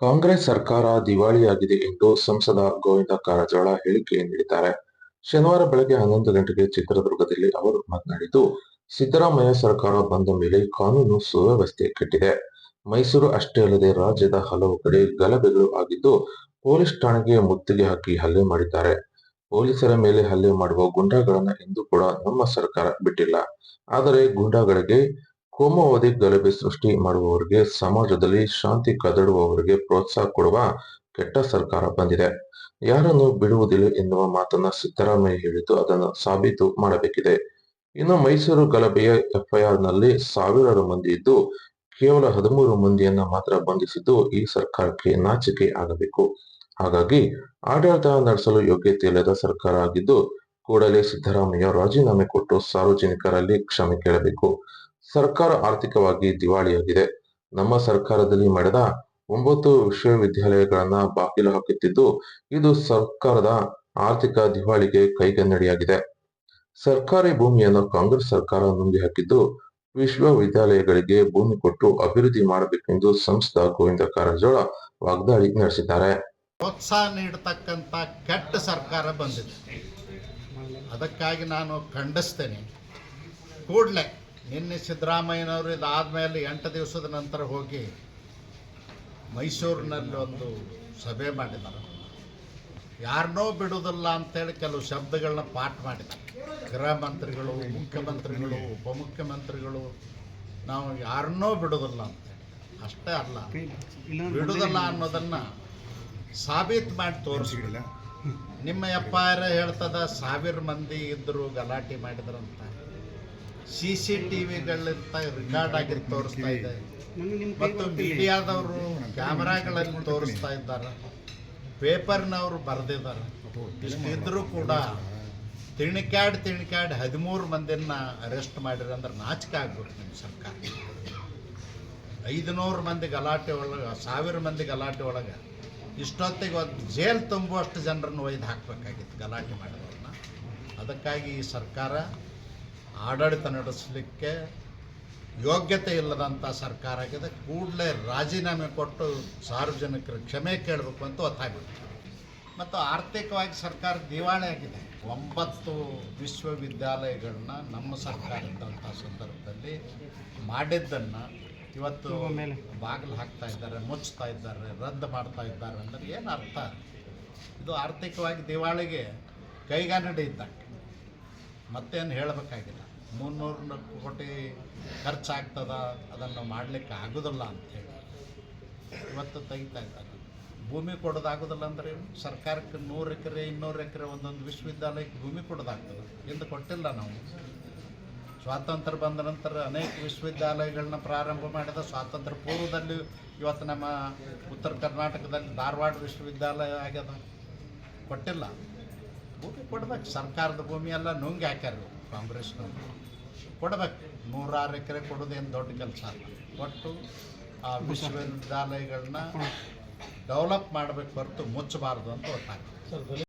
ಕಾಂಗ್ರೆಸ್ ಸರ್ಕಾರ ದಿವಾಳಿಯಾಗಿದೆ ಎಂದು ಸಂಸದ ಗೋವಿಂದ ಕಾರಜೋಳ ಹೇಳಿಕೆ ನೀಡಿದ್ದಾರೆ. ಶನಿವಾರ ಬೆಳಗ್ಗೆ ಹನ್ನೊಂದು ಗಂಟೆಗೆ ಚಿತ್ರದುರ್ಗದಲ್ಲಿ ಅವರು ಮಾತನಾಡಿದ್ದು, ಸಿದ್ದರಾಮಯ್ಯ ಸರ್ಕಾರ ಬಂದ ಮೇಲೆ ಕಾನೂನು ಸುವ್ಯವಸ್ಥೆ ಕೆಟ್ಟಿದೆ. ಮೈಸೂರು ಅಷ್ಟೇ ಅಲ್ಲದೆ ರಾಜ್ಯದ ಹಲವು ಕಡೆ ಗಲಭೆಗಳು ಆಗಿದ್ದು, ಪೊಲೀಸ್ ಠಾಣೆಗೆ ಮುತ್ತಿಗೆ ಹಾಕಿ ಹಲ್ಲೆ ಮಾಡಿದ್ದಾರೆ. ಪೊಲೀಸರ ಮೇಲೆ ಹಲ್ಲೆ ಮಾಡುವ ಗುಂಡಾಗಳನ್ನ ಎಂದು ಕೂಡ ನಮ್ಮ ಸರ್ಕಾರ ಬಿಟ್ಟಿಲ್ಲ. ಆದರೆ ಗುಂಡಾಗಳಿಗೆ ಕೋಮುವಾದಿ ಗಲಭೆ ಸೃಷ್ಟಿ ಮಾಡುವವರಿಗೆ ಸಮಾಜದಲ್ಲಿ ಶಾಂತಿ ಕದಡುವವರಿಗೆ ಪ್ರೋತ್ಸಾಹ ಕೊಡುವ ಕೆಟ್ಟ ಸರ್ಕಾರ ಬಂದಿದೆ. ಯಾರನ್ನು ಬಿಡುವುದಿಲ್ಲ ಎನ್ನುವ ಮಾತನ್ನ ಸಿದ್ದರಾಮಯ್ಯ ಹೇಳಿದ್ದು ಅದನ್ನು ಸಾಬೀತು ಮಾಡಬೇಕಿದೆ. ಇನ್ನು ಮೈಸೂರು ಗಲಭೆಯ ಎಫ್ಐಆರ್ನಲ್ಲಿ ಸಾವಿರಾರು ಮಂದಿ ಇದ್ದು, ಕೇವಲ ಹದಿಮೂರು ಮಂದಿಯನ್ನ ಮಾತ್ರ ಬಂಧಿಸಿದ್ದು ಈ ಸರ್ಕಾರಕ್ಕೆ ನಾಚಿಕೆ ಆಗಬೇಕು. ಹಾಗಾಗಿ ಆಡಳಿತ ನಡೆಸಲು ಯೋಗ್ಯತೆ ಇಲ್ಲದ ಸರ್ಕಾರ ಆಗಿದ್ದು, ಕೂಡಲೇ ಸಿದ್ದರಾಮಯ್ಯ ರಾಜೀನಾಮೆ ಕೊಟ್ಟು ಸಾರ್ವಜನಿಕರಲ್ಲಿ ಕ್ಷಮೆ ಕೇಳಬೇಕು. ಸರ್ಕಾರ ಆರ್ಥಿಕವಾಗಿ ದಿವಾಳಿಯಾಗಿದೆ. ನಮ್ಮ ಸರ್ಕಾರದಲ್ಲಿ ಮಡದ ಒಂಬತ್ತು ವಿಶ್ವವಿದ್ಯಾಲಯಗಳನ್ನ ಬಾಗಿಲು ಹಾಕುತ್ತಿದ್ದು, ಇದು ಸರ್ಕಾರದ ಆರ್ಥಿಕ ದಿವಾಳಿಗೆ ಕೈಗನ್ನಡಿಯಾಗಿದೆ. ಸರ್ಕಾರಿ ಭೂಮಿಯನ್ನು ಕಾಂಗ್ರೆಸ್ ಸರ್ಕಾರ ನುಂಗಿ ಹಾಕಿದ್ದು, ವಿಶ್ವವಿದ್ಯಾಲಯಗಳಿಗೆ ಭೂಮಿ ಕೊಟ್ಟು ಅಭಿವೃದ್ಧಿ ಮಾಡಬೇಕೆಂದು ಸಂಸದ ಗೋವಿಂದ ಕಾರಜೋಳ ವಾಗ್ದಾಳಿ ನಡೆಸಿದ್ದಾರೆ. ಪ್ರೋತ್ಸಾಹ ನೀಡತಕ್ಕಂತ ಕೆಟ್ಟ ಸರ್ಕಾರ ಬಂದಿದೆ. ಅದಕ್ಕಾಗಿ ನಾನು ಖಂಡಿಸ್ತೇನೆ. ಕೂಡಲೇ ನಿನ್ನೆ ಸಿದ್ದರಾಮಯ್ಯನವರು ಇದಾದಮೇಲೆ ಎಂಟು ದಿವಸದ ನಂತರ ಹೋಗಿ ಮೈಸೂರಿನಲ್ಲಿ ಒಂದು ಸಭೆ ಮಾಡಿದ್ದಾರೆ. ಯಾರನ್ನೋ ಬಿಡುವುದಿಲ್ಲ ಅಂತೇಳಿ ಕೆಲವು ಶಬ್ದಗಳನ್ನ ಪಾಠ ಮಾಡಿದ್ದಾರೆ. ಗೃಹ ಮಂತ್ರಿಗಳು, ಮುಖ್ಯಮಂತ್ರಿಗಳು, ಉಪಮುಖ್ಯಮಂತ್ರಿಗಳು, ನಾವು ಯಾರನ್ನೋ ಬಿಡುವುದಿಲ್ಲ ಅಂತೇಳಿ. ಅಷ್ಟೇ ಅಲ್ಲ, ಬಿಡುವುದಿಲ್ಲ ಅನ್ನೋದನ್ನು ಸಾಬೀತು ಮಾಡಿ ತೋರಿಸಿಲ್ಲ ನಿಮ್ಮ ಅಪ್ಪ ಆರ್ ಹೇಳ್ತದ, ಸಾವಿರ ಮಂದಿ ಇದ್ದರು ಗಲಾಟೆ ಮಾಡಿದ್ರಂತ ಸಿ ಸಿ ಟಿ ವಿಗಳಿಂದ ರೆಕಾರ್ಡ್ ಆಗಿ ತೋರಿಸ್ತಾ ಇದೆ. ಮತ್ತು ಮೀಡಿಯಾದವರು ಕ್ಯಾಮ್ರಾಗಳಲ್ಲಿ ತೋರಿಸ್ತಾ ಇದ್ದಾರೆ. ಪೇಪರ್ನವರು ಬರೆದಿದ್ದಾರೆ. ಇಷ್ಟಿದ್ರೂ ಕೂಡ ತಿಣಿಕ್ಯಾಡ್ ತಿಣಿಕ್ಯಾಡ್ ಹದಿಮೂರು ಮಂದಿನ ಅರೆಸ್ಟ್ ಮಾಡಿರಿ ಅಂದ್ರೆ ನಾಚಿಕೆ ಆಗ್ಬೇಕು ನಿಮ್ಮ ಸರ್ಕಾರ. ಐದುನೂರು ಮಂದಿ ಗಲಾಟೆ ಒಳಗೆ ಸಾವಿರ ಮಂದಿ ಗಲಾಟೆ ಒಳಗೆ ಇಷ್ಟೊತ್ತಿಗೆ ಒಂದು ಜೇಲ್ ತುಂಬುವಷ್ಟು ಜನರನ್ನು ಒಯ್ದು ಹಾಕಬೇಕಾಗಿತ್ತು ಗಲಾಟೆ ಮಾಡಿದವ್ರನ್ನ. ಅದಕ್ಕಾಗಿ ಈ ಸರ್ಕಾರ ಆಡಳಿತ ನಡೆಸಲಿಕ್ಕೆ ಯೋಗ್ಯತೆ ಇಲ್ಲದಂಥ ಸರ್ಕಾರ ಆಗಿದೆ. ಕೂಡಲೇ ರಾಜೀನಾಮೆ ಕೊಟ್ಟು ಸಾರ್ವಜನಿಕರು ಕ್ಷಮೆ ಕೇಳಬೇಕು ಅಂತ ಒತ್ತಾಯ ಮಾಡ್ತಾರೆ ಮತ್ತು ಆರ್ಥಿಕವಾಗಿ ಸರ್ಕಾರ ದಿವಾಳಿ ಆಗಿದೆ. ಒಂಬತ್ತು ವಿಶ್ವವಿದ್ಯಾಲಯಗಳನ್ನ ನಮ್ಮ ಸರ್ಕಾರ ಇದ್ದಂಥ ಸಂದರ್ಭದಲ್ಲಿ ಮಾಡಿದ್ದನ್ನು ಇವತ್ತು ಬಾಗಿಲು ಹಾಕ್ತಾ ಇದ್ದಾರೆ ಮುಚ್ತಾ ಇದ್ದಾರೆ ರದ್ದು ಮಾಡ್ತಾ ಇದ್ದಾರೆ ಅಂದರೆ ಏನು ಅರ್ಥ? ಇದು ಆರ್ಥಿಕವಾಗಿ ದಿವಾಳಿಗೆ ಕೈಗಾನಡಿ ಇದ್ದ ಮತ್ತೇನು ಹೇಳಬೇಕಾಗಿಲ್ಲ. ಮುನ್ನೂರು ಕೋಟಿ ಖರ್ಚಾಗ್ತದ? ಅದನ್ನು ಮಾಡಲಿಕ್ಕೆ ಆಗೋದಿಲ್ಲ ಅಂಥೇಳಿ ಇವತ್ತು ತೆಗಿತಾ ಇದ್ದಾರೆ. ಭೂಮಿ ಕೊಡೋದಾಗೋದಿಲ್ಲ ಅಂದ್ರೆ ಸರ್ಕಾರಕ್ಕೆ ನೂರು ಎಕರೆ, ಇನ್ನೂರು ಎಕರೆ ಒಂದೊಂದು ವಿಶ್ವವಿದ್ಯಾಲಯಕ್ಕೆ ಭೂಮಿ ಕೊಡೋದಾಗ್ತದೆ. ಎಂದು ಕೊಟ್ಟಿಲ್ಲ ನಾವು. ಸ್ವಾತಂತ್ರ್ಯ ಬಂದ ನಂತರ ಅನೇಕ ವಿಶ್ವವಿದ್ಯಾಲಯಗಳನ್ನ ಪ್ರಾರಂಭ ಮಾಡಿದ ಸ್ವಾತಂತ್ರ್ಯ ಪೂರ್ವದಲ್ಲಿ ಇವತ್ತು ನಮ್ಮ ಉತ್ತರ ಕರ್ನಾಟಕದಲ್ಲಿ ಧಾರವಾಡ ವಿಶ್ವವಿದ್ಯಾಲಯ ಆಗ್ಯದ. ಕೊಟ್ಟಿಲ್ಲ. ಭೂಮಿ ಕೊಡ್ಬೇಕು. ಸರ್ಕಾರದ ಭೂಮಿ ಎಲ್ಲ ನುಂಗಿ ಹಾಕ್ಯಾರ ಕಾಂಗ್ರೆಸ್ನವ್ರು ಕೊಡಬೇಕು. ನೂರಾರು ಎಕರೆ ಕೊಡೋದೇನು ದೊಡ್ಡ ಕೆಲಸ. ಅಲ್ಲ ಒಟ್ಟು ಆ ವಿಶ್ವವಿದ್ಯಾಲಯಗಳನ್ನ ಡೆವಲಪ್ ಮಾಡಬೇಕು ಹೊರತು ಮುಚ್ಚಬಾರ್ದು ಅಂತ ಒತ್ತಾಗ್ತದೆ